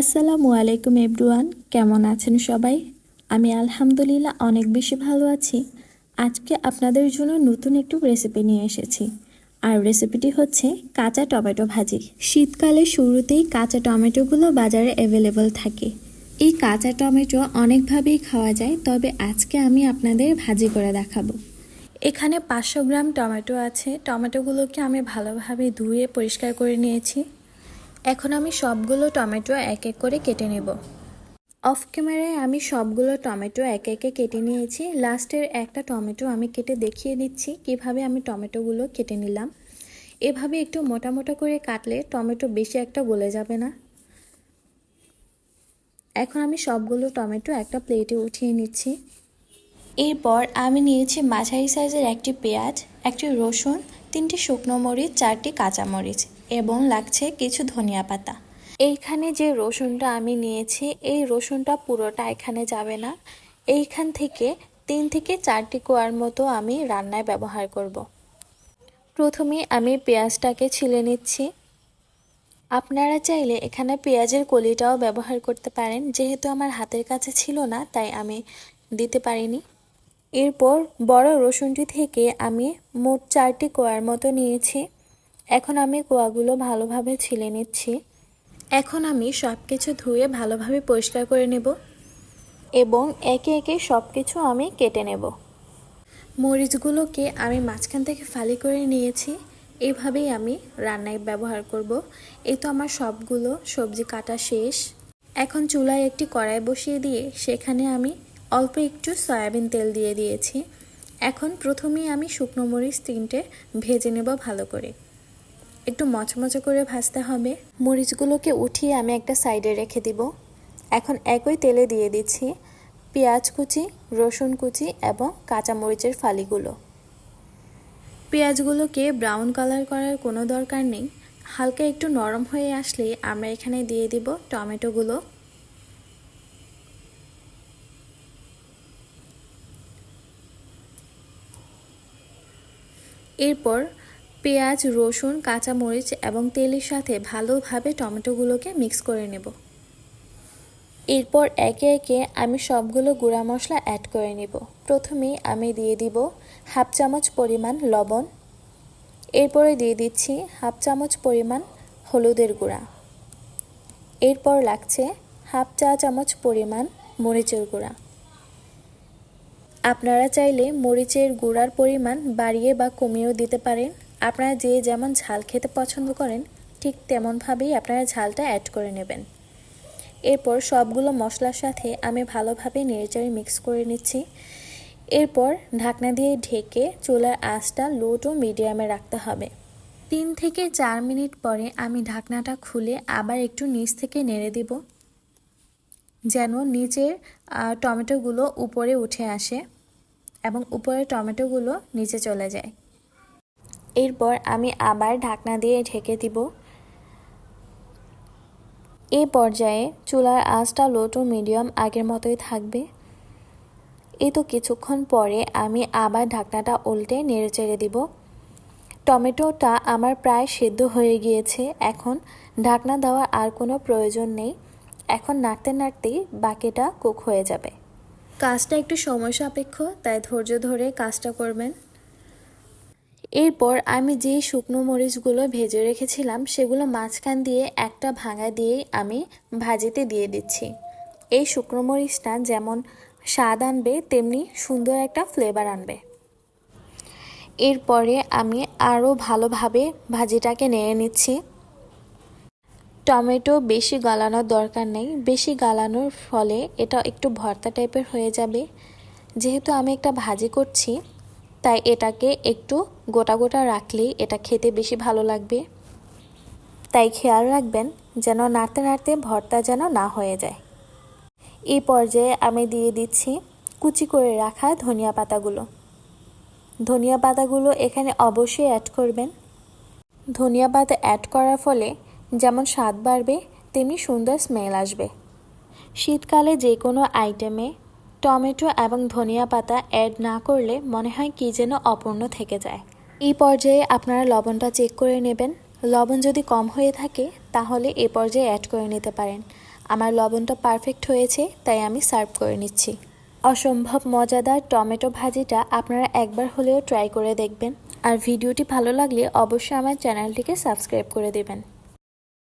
আসসালামু আলাইকুম এভরিওয়ান, কেমন আছেন সবাই? আমি আলহামদুলিল্লাহ অনেক বেশি ভালো আছি। আজকে আপনাদের জন্য নতুন একটু রেসিপি নিয়ে এসেছি। আর রেসিপিটি হচ্ছে কাঁচা টমেটো ভাজি। শীতকালের শুরুতেই কাঁচা টমেটোগুলো বাজারে অ্যাভেলেবল থাকে। এই কাঁচা টমেটো অনেকভাবেই খাওয়া যায়, তবে আজকে আমি আপনাদের ভাজি করে দেখাবো। এখানে পাঁচশো গ্রাম টমেটো আছে। টমেটোগুলোকে আমি ভালোভাবে ধুয়ে পরিষ্কার করে নিয়েছি। এখন আমি সবগুলো টমেটো এক এক করে কেটে নেব। অফ ক্যামেরায় আমি সবগুলো টমেটো এক একে কেটে নিয়েছি। লাস্টের একটা টমেটো আমি কেটে দেখিয়ে দিচ্ছি কীভাবে আমি টমেটোগুলো কেটে নিলাম। এভাবে একটু মোটা মোটা করে কাটলে টমেটো বেশি একটা গলে যাবে না। এখন আমি সবগুলো টমেটো একটা প্লেটে উঠিয়ে নিচ্ছি। এরপর আমি নিয়েছি মাঝারি সাইজের একটি পেঁয়াজ, একটি রসুন, তিনটি শুকনো মরিচ, চারটি কাঁচা মরিচ এবং লাগছে কিছু ধনিয়া পাতা। এইখানে যে রসুনটা আমি নিয়েছি, এই রসুনটা পুরোটা এখানে যাবে না। এইখান থেকে তিন থেকে চারটি কোয়ার মতো আমি রান্নায় ব্যবহার করব। প্রথমে আমি পেঁয়াজটাকে ছিলে নিচ্ছি। আপনারা চাইলে এখানে পেঁয়াজের কলিটাও ব্যবহার করতে পারেন, যেহেতু আমার হাতের কাছে ছিল না, তাই আমি দিতে পারিনি। এরপর বড় রসুনটি থেকে আমি মোট চারটি কোয়ার মতো নিয়েছি। এখন আমি কোয়াগুলো ভালোভাবে ছিলে নিচ্ছি। এখন আমি সব কিছু ধুয়ে ভালোভাবে পরিষ্কার করে নেব। এবং একে একে সব কিছু আমি কেটে নেব। মরিচগুলোকে আমি মাঝখান থেকে ফালি করে নিয়েছি। এভাবেই আমি রান্নায় ব্যবহার করব। এই তো আমার সবগুলো সবজি কাটা শেষ। এখন চুলায় একটি কড়াই বসিয়ে দিয়ে সেখানে আমি অল্প একটু সয়াবিন তেল দিয়ে দিয়েছি। এখন প্রথমেই আমি শুকনো মরিচ তিনটে ভেজে নেব ভালো করে। একটু মচমচে করে ভাজতে হবে। মরিচগুলোকে উঠিয়ে আমি একটা সাইডে রেখে দিব। এখন একই তেলে দিয়ে দিচ্ছি পেঁয়াজ কুচি, রসুন কুচি এবং কাঁচা মরিচের ফালিগুলো। পেঁয়াজগুলোকে ব্রাউন কালার করার কোনো দরকার নেই। হালকা একটু নরম হয়ে আসলে আমরা এখানে দিয়ে দিব টমেটোগুলো। এরপর পেঁয়াজ, রসুন, কাঁচামরিচ এবং তেলের সাথে ভালোভাবে টমেটোগুলোকে মিক্স করে নেব। এরপর একে একে আমি সবগুলো গুঁড়া মশলা অ্যাড করে নেব। প্রথমেই আমি দিয়ে দিব হাফ চামচ পরিমাণ লবণ। এরপরে দিয়ে দিচ্ছি হাফ চামচ পরিমাণ হলুদের গুঁড়া। এরপর লাগছে হাফ চা চামচ পরিমাণ মরিচের গুঁড়া। আপনারা চাইলে মরিচের গুঁড়ার পরিমাণ বাড়িয়ে বা কমিয়েও দিতে পারেন। আপনারা যে যেমন ঝাল খেতে পছন্দ করেন, ঠিক তেমনভাবেই আপনারা ঝালটা অ্যাড করে নেবেন। এরপর সবগুলো মশলার সাথে আমি ভালোভাবে নেড়েচাড়ে মিক্স করে নিচ্ছি। এরপর ঢাকনা দিয়ে ঢেকে চুলার আঁচটা লো টু মিডিয়ামে রাখতে হবে। তিন থেকে চার মিনিট পরে আমি ঢাকনাটা খুলে আবার একটু নিচ থেকে নেড়ে দিব। যেন নিচের টমেটোগুলো উপরে উঠে আসে এবং উপরের টমেটোগুলো নিচে চলে যায়। এরপর আমি আবার ঢাকনা দিয়ে ঢেকে দিব। এই পর্যায়ে চুলার আঁচটা লো টু মিডিয়াম আগের মতোই থাকবে। এই তো কিছুক্ষণ পরে আমি আবার ঢাকনাটা উল্টে নেড়ে চেড়ে দিব। টমেটোটা আমার প্রায় সেদ্ধ হয়ে গিয়েছে, এখন ঢাকনা দেওয়ার আর কোনো প্রয়োজন নেই। এখন নাড়তে নাড়তেই বাকিটা কুক হয়ে যাবে। কাজটা একটু সময় সাপেক্ষ, তাই ধৈর্য ধরে কাজটা করবেন। এরপর আমি যে শুকনো মরিচগুলো ভেজে রেখেছিলাম, সেগুলো মাঝখান দিয়ে একটা ভাঙা দিয়েই আমি ভাজিতে দিয়ে দিচ্ছি। এই শুকনো মরিচটা যেমন স্বাদ আনবে, তেমনি সুন্দর একটা ফ্লেভার আনবে। এরপরে আমি আরও ভালোভাবে ভাজিটাকে নেড়ে নিচ্ছি। টমেটো বেশি গালানোর দরকার নেই। বেশি গালানোর ফলে এটা একটু ভর্তা টাইপের হয়ে যাবে। যেহেতু আমি একটা ভাজি করছি তাই এটাকে একটু গোটা গোটা রাখলেই এটা খেতে বেশি ভালো লাগবে। তাই খেয়াল রাখবেন যেন নাড়তে নাড়তে ভর্তা যেন না হয়ে যায়। এই পর্যায়ে আমি দিয়ে দিচ্ছি কুচি করে রাখা ধনিয়া পাতাগুলো। ধনিয়া পাতাগুলো এখানে অবশ্যই অ্যাড করবেন। ধনিয়া পাতা অ্যাড করার ফলে যেমন স্বাদ বাড়বে, তেমনি সুন্দর স্মেল আসবে। শীতকালে যে কোনো আইটেমে টমেটো এবং ধনিয়া পাতা অ্যাড না করলে মনে হয় কি যেন অপূর্ণ থেকে যায়। এই পর্যায়ে আপনারা লবণটা চেক করে নেবেন। লবণ যদি কম হয়ে থাকে, তাহলে এ পর্যায়ে অ্যাড করে নিতে পারেন। আমার লবণটা পারফেক্ট হয়েছে, তাই আমি সার্ভ করে নিচ্ছি। অসম্ভব মজাদার টমেটো ভাজিটা আপনারা একবার হলেও ট্রাই করে দেখবেন। আর ভিডিওটি ভালো লাগলে অবশ্যই আমার চ্যানেলটিকে সাবস্ক্রাইব করে দেবেন।